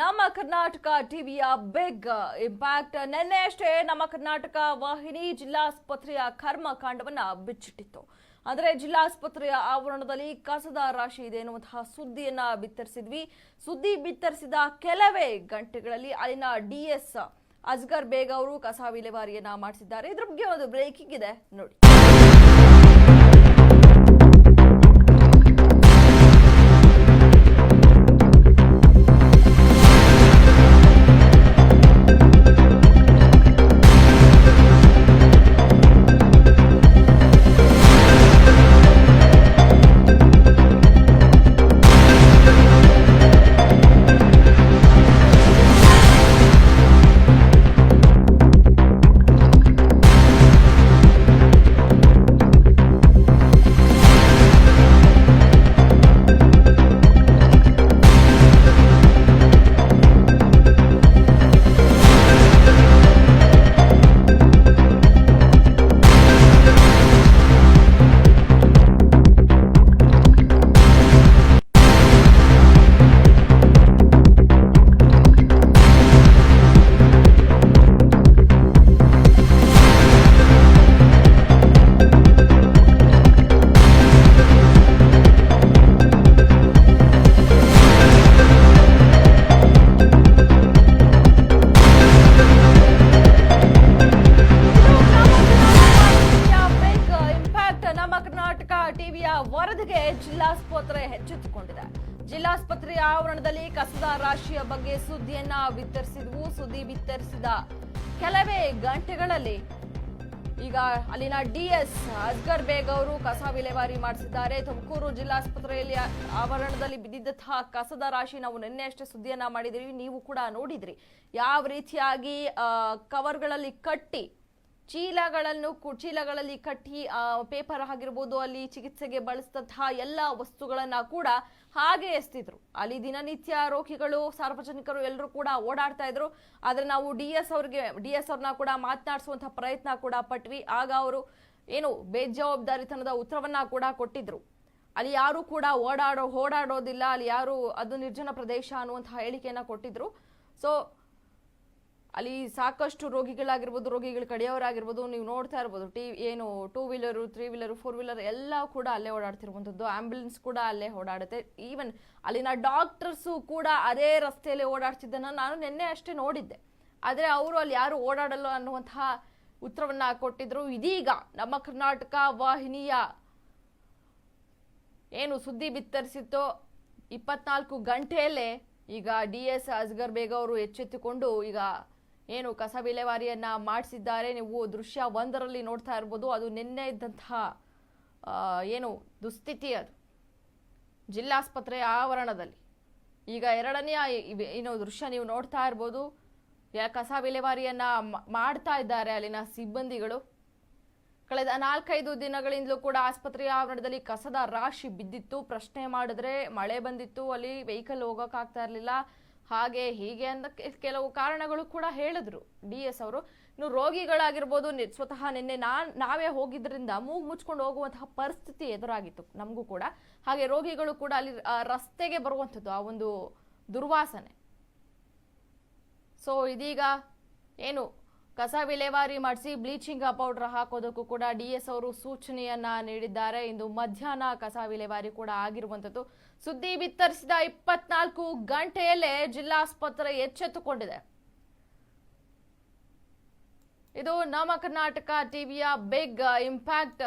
ನಮ್ಮ ಕರ್ನಾಟಕ ಟಿವಿಯ big impact. ನಿನ್ನೆ ಅಷ್ಟೇ ನಮ್ಮ ಕರ್ನಾಟಕ ವಾಹಿನಿ ಜಿಲ್ಲಾಸ್ಪತ್ರೆಯ ಕರ್ಮಕಾಂಡವನ್ನ ಬಿಚ್ಚಿಟ್ಟಿತ್ತು. ಅಂದ್ರೆ ಜಿಲ್ಲಾಸ್ಪತ್ರೆಯ ಆವರಣದಲ್ಲಿ ಕಸದ ರಾಶಿ ಇದೆ ಎನ್ನುವಂತಹ ಸುದ್ದಿಯನ್ನ ಬಿತ್ತರಿಸಿದ್ವಿ. ಸುದ್ದಿ ಬಿತ್ತರಿಸಿದ ಕೆಲವೇ ಗಂಟೆಗಳಲ್ಲಿ ಅಲ್ಲಿನ ಡಿಎಸ್ ಅಜ್ಗರ್ ಬೇಗ್ ಅವರು ಕಸ ವಿಲೇವಾರಿಯನ್ನ ಮಾಡಿಸಿದ್ದಾರೆ. ಇದ್ರ ಬಗ್ಗೆ ಒಂದು ಬ್ರೇಕಿಂಗ್ ಇದೆ. ನೋಡಿ. ಜಿಲ್ಲಾಸ್ಪತ್ರೆ ಹೆಚ್ಚೆತ್ತುಕೊಂಡಿದೆ. ಜಿಲ್ಲಾಸ್ಪತ್ರೆಯ ಆವರಣದಲ್ಲಿ ಕಸದ ರಾಶಿಯ ಬಗ್ಗೆ ಸುದ್ದಿಯನ್ನ ವಿತರಿಸಿದ್ವು. ಸುದ್ದಿ ಬಿತ್ತರಿಸಿದ ಕೆಲವೇ ಗಂಟೆಗಳಲ್ಲಿ ಈಗ ಅಲ್ಲಿನ ಡಿಎಸ್ ಅಸ್ಗರ್ ಬೇಗ್ ಅವರು ಕಸ ವಿಲೇವಾರಿ ಮಾಡಿಸಿದ್ದಾರೆ. ತುಮಕೂರು ಜಿಲ್ಲಾಸ್ಪತ್ರೆಯಲ್ಲಿ ಆವರಣದಲ್ಲಿ ಬಿದ್ದಿದ್ದಂತಹ ಕಸದ ರಾಶಿ ನಾವು ನಿನ್ನೆ ಅಷ್ಟೇ ಸುದ್ದಿಯನ್ನ ಮಾಡಿದ್ರಿ ನೀವು ಕೂಡ ನೋಡಿದ್ರಿ. ಯಾವ ರೀತಿಯಾಗಿ ಕವರ್ಗಳಲ್ಲಿ ಕಟ್ಟಿ ಚೀಲಗಳನ್ನು ಚೀಲಗಳಲ್ಲಿ ಕಟ್ಟಿ ಪೇಪರ್ ಆಗಿರ್ಬೋದು, ಅಲ್ಲಿ ಚಿಕಿತ್ಸೆಗೆ ಬಳಸಿದಂತಹ ಎಲ್ಲ ವಸ್ತುಗಳನ್ನ ಕೂಡ ಹಾಗೆ ಎಸ್ತಿದ್ರು. ಅಲ್ಲಿ ದಿನನಿತ್ಯ ರೋಗಿಗಳು, ಸಾರ್ವಜನಿಕರು ಎಲ್ಲರೂ ಕೂಡ ಓಡಾಡ್ತಾ ಇದ್ರು. ಆದರೆ ನಾವು ಡಿ ಎಸ್ ಅವ್ರಿಗೆ, ಡಿ ಎಸ್ ಅವ್ರನ್ನ ಕೂಡ ಮಾತನಾಡಿಸುವಂತಹ ಪ್ರಯತ್ನ ಕೂಡ ಪಟ್ವಿ. ಆಗ ಅವರು ಏನು ಬೇಜವಾಬ್ದಾರಿತನದ ಉತ್ತರವನ್ನ ಕೂಡ ಕೊಟ್ಟಿದ್ರು. ಅಲ್ಲಿ ಯಾರು ಕೂಡ ಓಡಾಡೋ, ಓಡಾಡೋದಿಲ್ಲ. ಅಲ್ಲಿ ಯಾರು ಅದು ನಿರ್ಜನ ಪ್ರದೇಶ ಅನ್ನುವಂತಹ ಹೇಳಿಕೆಯನ್ನ ಕೊಟ್ಟಿದ್ರು. ಸೊ ಅಲ್ಲಿ ಸಾಕಷ್ಟು ರೋಗಿಗಳಾಗಿರ್ಬೋದು, ರೋಗಿಗಳು ಕಡೆಯವರಾಗಿರ್ಬೋದು, ನೀವು ನೋಡ್ತಾ ಇರ್ಬೋದು, ಟಿ, ಏನು two wheeler three wheeler four wheeler ಎಲ್ಲ ಕೂಡ ಅಲ್ಲೇ ಓಡಾಡ್ತಿರುವಂಥದ್ದು. ಆಂಬ್ಯುಲೆನ್ಸ್ ಕೂಡ ಅಲ್ಲೇ ಓಡಾಡುತ್ತೆ. ಈವನ್ ಅಲ್ಲಿನ ಡಾಕ್ಟರ್ಸು ಕೂಡ ಅದೇ ರಸ್ತೆಯಲ್ಲಿ ಓಡಾಡ್ತಿದ್ದನ್ನು ನಾನು ನಿನ್ನೆ ಅಷ್ಟೇ ನೋಡಿದ್ದೆ. ಆದರೆ ಅವರು ಅಲ್ಲಿ ಯಾರು ಓಡಾಡಲ್ಲ ಅನ್ನುವಂತಹ ಉತ್ತರವನ್ನು ಕೊಟ್ಟಿದ್ರು. ಇದೀಗ ನಮ್ಮ ಕರ್ನಾಟಕ ವಾಹಿನಿಯ ಏನು ಸುದ್ದಿ ಬಿತ್ತರಿಸಿತ್ತೋ, ಇಪ್ಪತ್ನಾಲ್ಕು ಗಂಟೆಯಲ್ಲೇ ಈಗ ಡಿ ಎಸ್ ಅಸ್ಗರ್ ಬೇಗ ಅವರು ಎಚ್ಚೆತ್ತುಕೊಂಡು ಈಗ ಏನು ಕಸ ವಿಲೇವಾರಿಯನ್ನ ಮಾಡಿಸಿದ್ದಾರೆ. ನೀವು ದೃಶ್ಯ ಒಂದರಲ್ಲಿ ನೋಡ್ತಾ ಇರ್ಬೋದು. ಅದು ನಿನ್ನೆ ಇದ್ದಂತಹ ಏನು ದುಸ್ಥಿತಿ ಅದು. ಜಿಲ್ಲಾಸ್ಪತ್ರೆ ಆವರಣದಲ್ಲಿ. ಈಗ ಎರಡನೆಯ ಏನು ದೃಶ್ಯ ನೀವು ನೋಡ್ತಾ ಇರ್ಬೋದು. ಕಸ ವಿಲೇವಾರಿಯನ್ನ ಮಾಡ್ತಾ ಇದ್ದಾರೆ ಅಲ್ಲಿನ ಸಿಬ್ಬಂದಿಗಳು. ಕಳೆದ ನಾಲ್ಕೈದು ದಿನಗಳಿಂದಲೂ ಕೂಡ ಆಸ್ಪತ್ರೆಯ ಆವರಣದಲ್ಲಿ ಕಸದ ರಾಶಿ ಬಿದ್ದಿತ್ತು. ಪ್ರಶ್ನೆ ಮಾಡಿದ್ರೆ ಮಳೆ ಬಂದಿತ್ತು. ಅಲ್ಲಿ ವೆಹಿಕಲ್ ಹೋಗೋಕ್ಕಾಗ್ತಾ ಇರಲಿಲ್ಲ. ಹಾಗೆ ಹೀಗೆ ಅಂತ ಕೆಲವು ಕಾರಣಗಳು ಕೂಡ ಹೇಳಿದ್ರು. ಡಿ ಎಸ್ ಅವರು, ಇನ್ನು ರೋಗಿಗಳಾಗಿರ್ಬೋದು, ನಿ- ಸ್ವತಃ ನಿನ್ನೆ ನಾನ್ ನಾವೇ ಹೋಗಿದ್ರಿಂದ ಮೂಗು ಮುಚ್ಕೊಂಡು ಹೋಗುವಂತಹ ಪರಿಸ್ಥಿತಿ ಎದುರಾಗಿತ್ತು ನಮಗೂ ಕೂಡ. ಹಾಗೆ ರೋಗಿಗಳು ಕೂಡ ಅಲ್ಲಿ ರಸ್ತೆಗೆ ಬರುವಂಥದ್ದು, ಆ ಒಂದು ದುರ್ವಾಸನೆ. ಸೊ ಇದೀಗ ಏನು ಕಸ ವಿಲೇವಾರಿ ಮಾಡಿಸಿ ಬ್ಲೀಚಿಂಗ್ ಪೌಡರ್ ಹಾಕೋದಕ್ಕೂ ಕೂಡ ಡಿ ಎಸ್ ಅವರು ಸೂಚನೆಯನ್ನ ನೀಡಿದ್ದಾರೆ. ಇಂದು ಮಧ್ಯಾಹ್ನ ಕಸ ವಿಲೇವಾರಿ ಕೂಡ ಆಗಿರುವಂತದ್ದು ಸುದ್ದಿ ಬಿತ್ತರಿಸಿದ ಇಪ್ಪತ್ನಾಲ್ಕು ಗಂಟೆಯಲ್ಲೇ ಜಿಲ್ಲಾಸ್ಪತ್ರೆ ಎಚ್ಚೆತ್ತುಕೊಂಡಿದೆ. ಇದು ನಮ್ಮ ಕರ್ನಾಟಕ ಟಿವಿಯ ಬಿಗ್ ಇಂಪ್ಯಾಕ್ಟ್.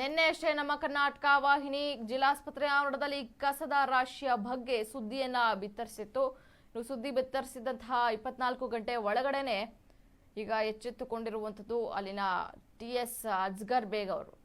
ನಿನ್ನೆ ಅಷ್ಟೇ ನಮ್ಮ ಕರ್ನಾಟಕ ವಾಹಿನಿ ಜಿಲ್ಲಾಸ್ಪತ್ರೆ ಆವರಣದಲ್ಲಿ ಕಸದ ರಾಶಿಯ ಬಗ್ಗೆ ಸುದ್ದಿಯನ್ನ ಬಿತ್ತರಿಸಿತ್ತು. ಸುದ್ದಿ ಬಿತ್ತರಿಸಿದಂತಹ ಇಪ್ಪತ್ನಾಲ್ಕು ಗಂಟೆ ಒಳಗಡೆನೆ ಈಗ ಎಚ್ಚೆತ್ತುಕೊಂಡಿರುವಂಥದ್ದು ಅಲ್ಲಿನ ಟಿ ಎಸ್ ಅಜ್ಗರ್ ಬೇಗ್ ಅವರು.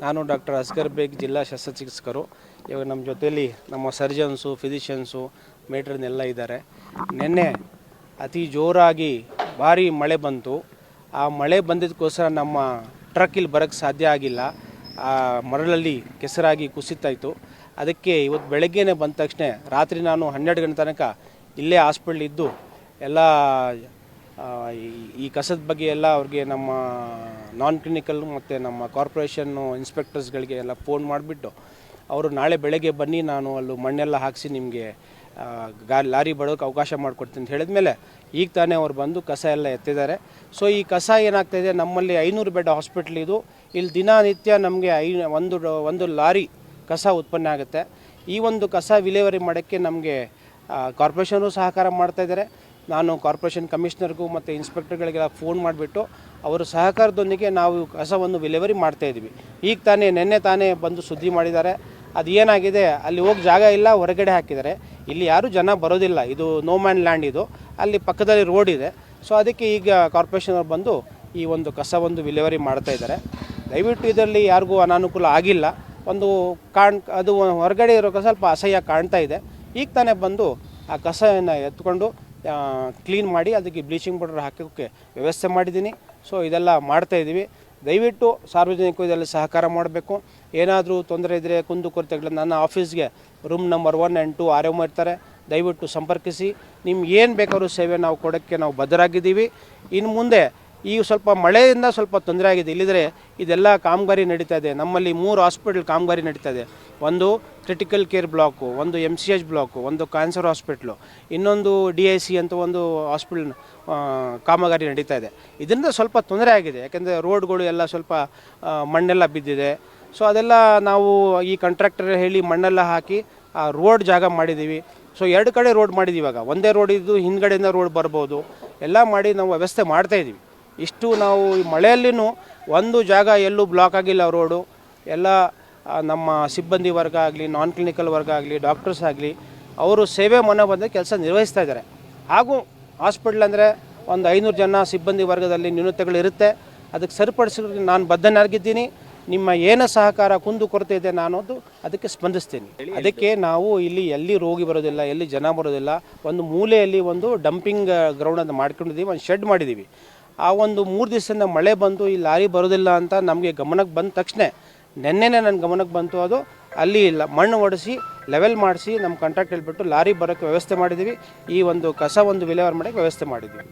ನಾನು ಡಾಕ್ಟರ್ ಅಸ್ಗರ್ ಬೇಗ್, ಜಿಲ್ಲಾ ಶಸ್ತ್ರಚಿಕಿತ್ಸಕರು. ಇವಾಗ ನಮ್ಮ ಜೊತೆಯಲ್ಲಿ ನಮ್ಮ ಸರ್ಜನ್ಸು, ಫಿಸಿಷಿಯನ್ಸು, ಮೇಟ್ರನ್ನೆಲ್ಲ ಇದ್ದಾರೆ. ನಿನ್ನೆ ಅತಿ ಜೋರಾಗಿ ಭಾರಿ ಮಳೆ ಬಂತು. ಆ ಮಳೆ ಬಂದಿದ್ದಕ್ಕೋಸ್ಕರ ನಮ್ಮ ಟ್ರಕ್ ಇಲ್ಲಿ ಬರೋಕ್ಕೆ ಸಾಧ್ಯ ಆಗಿಲ್ಲ. ಆ ಮರಳಲ್ಲಿ ಕೆಸರಾಗಿ ಕುಸಿತಾಯಿತು. ಅದಕ್ಕೆ ಇವತ್ತು ಬೆಳಗ್ಗೆನೇ ಬಂದ ತಕ್ಷಣ ರಾತ್ರಿ ನಾನು ಹನ್ನೆರಡು ಗಂಟೆ ತನಕ ಇಲ್ಲೇ ಹಾಸ್ಪಿಟ್ಲ್ ಇದ್ದು ಎಲ್ಲ ಈ- ಕಸದ ಬಗ್ಗೆ ಎಲ್ಲ ಅವ್ರಿಗೆ ನಮ್ಮ ನಾನ್ ಕ್ಲಿನಿಕಲ್ ಮತ್ತು ನಮ್ಮ ಕಾರ್ಪೊರೇಷನ್ನು ಇನ್ಸ್ಪೆಕ್ಟರ್ಸ್ಗಳಿಗೆ ಎಲ್ಲ ಫೋನ್ ಮಾಡಿಬಿಟ್ಟು, ಅವರು ನಾಳೆ ಬೆಳಗ್ಗೆ ಬನ್ನಿ, ನಾನು ಅಲ್ಲಿ ಮಣ್ಣೆಲ್ಲ ಹಾಕಿಸಿ ನಿಮಗೆ ಗಾ, ಲಾರಿ ಬಡೋಕ್ಕೆ ಅವಕಾಶ ಮಾಡಿಕೊಡ್ತೀನಿ ಅಂತ ಹೇಳಿದ್ಮೇಲೆ, ಈಗ ತಾನೇ ಅವ್ರು ಬಂದು ಕಸ ಎಲ್ಲ ಎತ್ತಿದ್ದಾರೆ. ಸೊ ಈ ಕಸ ಏನಾಗ್ತಾಯಿದೆ ನಮ್ಮಲ್ಲಿ ಐನೂರು ಬೆಡ್ ಹಾಸ್ಪಿಟ್ಲ್ ಇದು. ಇಲ್ಲಿ ದಿನನಿತ್ಯ ನಮಗೆ ಐ, ಒಂದು ಒಂದು ಲಾರಿ ಕಸ ಉತ್ಪನ್ನ ಆಗುತ್ತೆ. ಈ ಒಂದು ಕಸ ವಿಲೇವರಿ ಮಾಡೋಕ್ಕೆ ನಮಗೆ ಕಾರ್ಪೊರೇಷನು ಸಹಕಾರ ಮಾಡ್ತಾ ಇದ್ದಾರೆ. ನಾನು ಕಾರ್ಪೊರೇಷನ್ ಕಮಿಷನರ್ಗೂ ಮತ್ತು ಇನ್ಸ್ಪೆಕ್ಟರ್ಗಳಿಗೆಲ್ಲ ಫೋನ್ ಮಾಡಿಬಿಟ್ಟು ಅವರ ಸಹಕಾರದೊಂದಿಗೆ ನಾವು ಕಸವನ್ನು ವಿಲೇವರಿ ಮಾಡ್ತಾ ಇದ್ದೀವಿ. ಈಗ ತಾನೇ, ನಿನ್ನೆ ತಾನೇ ಬಂದು ಸುದ್ದಿ ಮಾಡಿದ್ದಾರೆ. ಅದು ಏನಾಗಿದೆ? ಅಲ್ಲಿ ಹೋಗಿ ಜಾಗ ಇಲ್ಲ, ಹೊರಗಡೆ ಹಾಕಿದ್ದಾರೆ. ಇಲ್ಲಿ ಯಾರೂ ಜನ ಬರೋದಿಲ್ಲ. ಇದು ನೋ ಮ್ಯಾನ್ ಲ್ಯಾಂಡ್ ಇದು. ಅಲ್ಲಿ ಪಕ್ಕದಲ್ಲಿ ರೋಡ್ ಇದೆ. ಸೊ ಅದಕ್ಕೆ ಈಗ ಕಾರ್ಪೊರೇಷನ್ ಅವ್ರು ಬಂದು ಈ ಒಂದು ಕಸ ಒಂದು ವಿಲೇವಾರಿ ಮಾಡ್ತಾ ಇದ್ದಾರೆ. ದಯವಿಟ್ಟು ಇದರಲ್ಲಿ ಯಾರಿಗೂ ಅನಾನುಕೂಲ ಆಗಿಲ್ಲ. ಒಂದು ಕಾಣ್, ಅದು ಹೊರಗಡೆ ಇರೋ ಸ್ವಲ್ಪ ಅಸಹ್ಯ ಕಾಣ್ತಾ ಇದೆ. ಈಗ ತಾನೇ ಬಂದು ಆ ಕಸವನ್ನು ಎತ್ಕೊಂಡು ಕ್ಲೀನ್ ಮಾಡಿ ಅದಕ್ಕೆ ಬ್ಲೀಚಿಂಗ್ ಪೌಡರ್ ಹಾಕೋಕ್ಕೆ ವ್ಯವಸ್ಥೆ ಮಾಡಿದ್ದೀನಿ. ಸೊ ಇದೆಲ್ಲ ಮಾಡ್ತಾ ಇದ್ದೀವಿ. ದಯವಿಟ್ಟು ಸಾರ್ವಜನಿಕರು ಇದರಲ್ಲಿ ಸಹಕಾರ ಮಾಡಬೇಕು. ಏನಾದರೂ ತೊಂದರೆ ಇದ್ದರೆ ಕುಂದು ಕೊರತೆಗಳು ನನ್ನ ಆಫೀಸ್ಗೆ room number one and two R M ಇರ್ತಾರೆ. ದಯವಿಟ್ಟು ಸಂಪರ್ಕಿಸಿ. ನಿಮ್ಗೆ ಏನು ಬೇಕಾದ್ರೂ ಸೇವೆ ನಾವು ಕೊಡೋಕ್ಕೆ ನಾವು ಬದ್ಧರಾಗಿದ್ದೀವಿ. ಇನ್ನು ಮುಂದೆ ಈ ಸ್ವಲ್ಪ ಮಳೆಯಿಂದ ಸ್ವಲ್ಪ ತೊಂದರೆ ಆಗಿದೆ. ಇಲ್ಲಿದ್ರೆ ಇದೆಲ್ಲ ಕಾಮಗಾರಿ ನಡೀತಾ ಇದೆ. ನಮ್ಮಲ್ಲಿ ಮೂರು ಹಾಸ್ಪಿಟಲ್ ಕಾಮಗಾರಿ ನಡೀತಾ ಇದೆ. ಒಂದು ಕ್ರಿಟಿಕಲ್ ಕೇರ್ ಬ್ಲಾಕು ಒಂದು ಎಂ ಸಿ ಎಚ್ ಬ್ಲಾಕು ಒಂದು ಕ್ಯಾನ್ಸರ್ ಹಾಸ್ಪಿಟ್ಲು ಇನ್ನೊಂದು ಡಿ ಐ ಸಿ ಅಂತ ಒಂದು ಹಾಸ್ಪಿಟಲ್ ಕಾಮಗಾರಿ ನಡೀತಾ ಇದೆ. ಇದರಿಂದ ಸ್ವಲ್ಪ ತೊಂದರೆ ಆಗಿದೆ. ಯಾಕೆಂದರೆ ರೋಡ್ಗಳು ಎಲ್ಲ ಸ್ವಲ್ಪ ಮಣ್ಣೆಲ್ಲ ಬಿದ್ದಿದೆ. ಸೊ ಅದೆಲ್ಲ ನಾವು ಈ ಕಾಂಟ್ರಾಕ್ಟರ್ ಹೇಳಿ ಮಣ್ಣೆಲ್ಲ ಹಾಕಿ, ಆ ರೋಡ್ ಜಾಗ ಮಾಡಿದ್ದೀವಿ ಸೊ ಎರಡು ಕಡೆ ರೋಡ್ ಮಾಡಿದ್ದೀವಿ ಇವಾಗ. ಒಂದೇ ರೋಡ್ ಇದ್ದು ಹಿಂದ್ಗಡೆಯಿಂದ ರೋಡ್ ಬರ್ಬೋದು. ಎಲ್ಲ ಮಾಡಿ ನಾವು ವ್ಯವಸ್ಥೆ ಮಾಡ್ತಾ ಇದ್ದೀವಿ ಇಷ್ಟು ನಾವು ಈ ಮಳೆಯಲ್ಲಿನೂ ಒಂದು ಜಾಗ ಎಲ್ಲೂ ಬ್ಲಾಕ್ ಆಗಿಲ್ಲ ರೋಡು ಎಲ್ಲ ನಮ್ಮ ಸಿಬ್ಬಂದಿ ವರ್ಗ ಆಗಲಿ ನಾನ್ ಕ್ಲಿನಿಕಲ್ ವರ್ಗ ಆಗಲಿ ಡಾಕ್ಟರ್ಸ್ ಆಗಲಿ, ಅವರು ಸೇವೆ ಮನೆ ಬಂದ ಕೆಲಸ ನಿರ್ವಹಿಸ್ತಾ ಇದ್ದಾರೆ. ಹಾಗೂ ಹಾಸ್ಪಿಟ್ಲ್ ಅಂದರೆ ಒಂದು ಐನೂರು ಜನ ಸಿಬ್ಬಂದಿ ವರ್ಗದಲ್ಲಿ ನ್ಯೂನತೆಗಳಿರುತ್ತೆ ಅದಕ್ಕೆ ಸರಿಪಡಿಸೋಕೆ ನಾನು ಬದ್ಧನಾಗಿದ್ದೀನಿ. ನಿಮ್ಮ ಏನು ಸಹಕಾರ ಕುಂದು ಕೊರತೆ ಇದೆ ಅನ್ನೋದು ಅದಕ್ಕೆ ಸ್ಪಂದಿಸ್ತೀನಿ. ಅದಕ್ಕೆ ನಾವು ಇಲ್ಲಿ ಎಲ್ಲಿ ರೋಗಿ ಬರೋದಿಲ್ಲ, ಎಲ್ಲಿ ಜನ ಬರೋದಿಲ್ಲ, ಒಂದು ಮೂಲೆಯಲ್ಲಿ ಒಂದು ಡಂಪಿಂಗ್ ಗ್ರೌಂಡ್ ಅಂತ ಮಾಡ್ಕೊಂಡಿದ್ದೀವಿ, ಒಂದು ಶೆಡ್ ಮಾಡಿದ್ದೀವಿ. ಆ ಒಂದು ಮೂರು ದಿವಸದಿಂದ ಮಳೆ ಬಂದು ಈ ಲಾರಿ ಬರೋದಿಲ್ಲ ಅಂತ ನಮಗೆ ಗಮನಕ್ಕೆ ಬಂದ ತಕ್ಷಣ ನೆನ್ನೆನೇ ನನ್ನ ಗಮನಕ್ಕೆ ಬಂತು ಅದು. ಅಲ್ಲಿ ಇಲ್ಲ ಮಣ್ಣು ಒಡಿಸಿ ಲೆವೆಲ್ ಮಾಡಿಸಿ ನಮ್ಮ ಕಾಂಟ್ರಾಕ್ಟ್ ಹೇಳ್ಬಿಟ್ಟು ಲಾರಿ ಬರೋಕ್ಕೆ ವ್ಯವಸ್ಥೆ ಮಾಡಿದ್ದೀವಿ ಈ ಒಂದು ಕಸ ಒಂದು ವಿಲೇವಾರಿ ಮಾಡೋಕ್ಕೆ ವ್ಯವಸ್ಥೆ ಮಾಡಿದ್ದೀವಿ